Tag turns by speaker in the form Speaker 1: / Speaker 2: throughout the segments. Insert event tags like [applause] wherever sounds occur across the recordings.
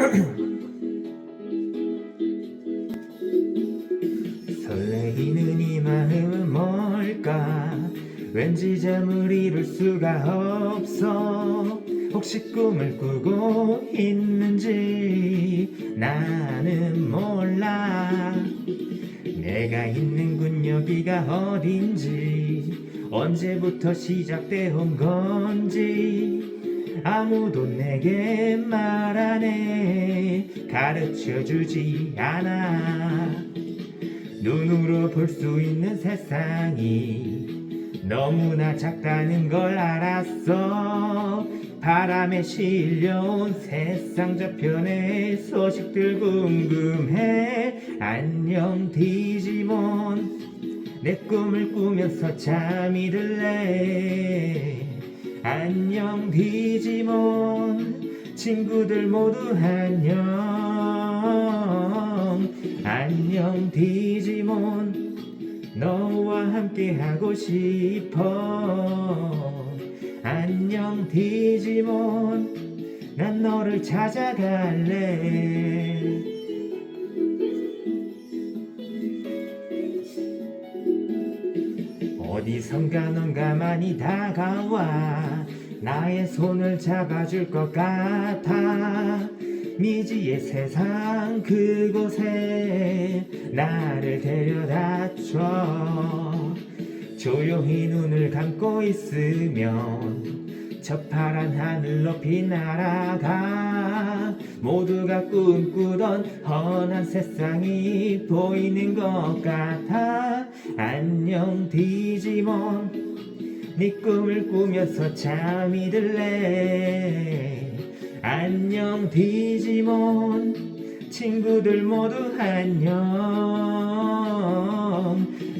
Speaker 1: [clears throat] 설레이는 이 마음은 뭘까? 왠지 잠을 이룰 수가 없어. 혹시 꿈을 꾸고 있는지 나는 몰라. 내가 있는 곳 여기가 어딘지 언제부터 시작되온 건지 아무도 내게 말 안 해. 가르쳐 주지 않아. 눈으로 볼 수 있는 세상이 너무나 작다는 걸 알았어. 바람에 실려온 세상 저편의 소식들 궁금해. 안녕 디지몬. 내 꿈을 꾸면서 잠이 들래 안녕 디지몬. 친구들 모두 안녕. 안녕 디지몬. 너와 함께 하고 싶어. 안녕 디지몬. 난 너를 찾아갈래 어디선가 넌 가만히 다가와 나의 손을 잡아줄 것 같아. 미지의 세상 그곳에 나를 데려다 줘. 조용히 눈을 감고 있으면 저 파란 하늘 높이 날아가 모두가 꿈꾸던 헌한 세상이 보이는 것 같아 안녕 디지몬. 네 꿈을 꾸면서 잠이 들래. 안녕 디지몬. 친구들 모두 안녕.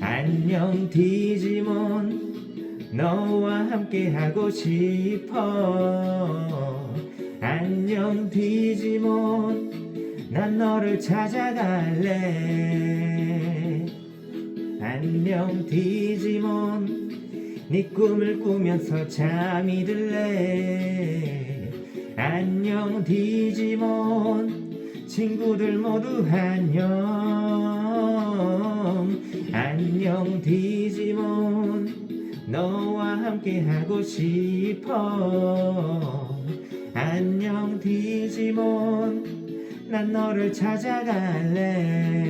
Speaker 1: 안녕 디지몬. 너와 함께 하고 싶어. 안녕 디지몬. 난 너를 찾아갈래 안녕 디지몬 네 꿈을 꾸면서 잠이 들래. 안녕 디지몬 친구들 모두 안녕. 안녕 디지몬 너와 함께 하고 싶어. 안녕 디지몬 난 너를 찾아갈래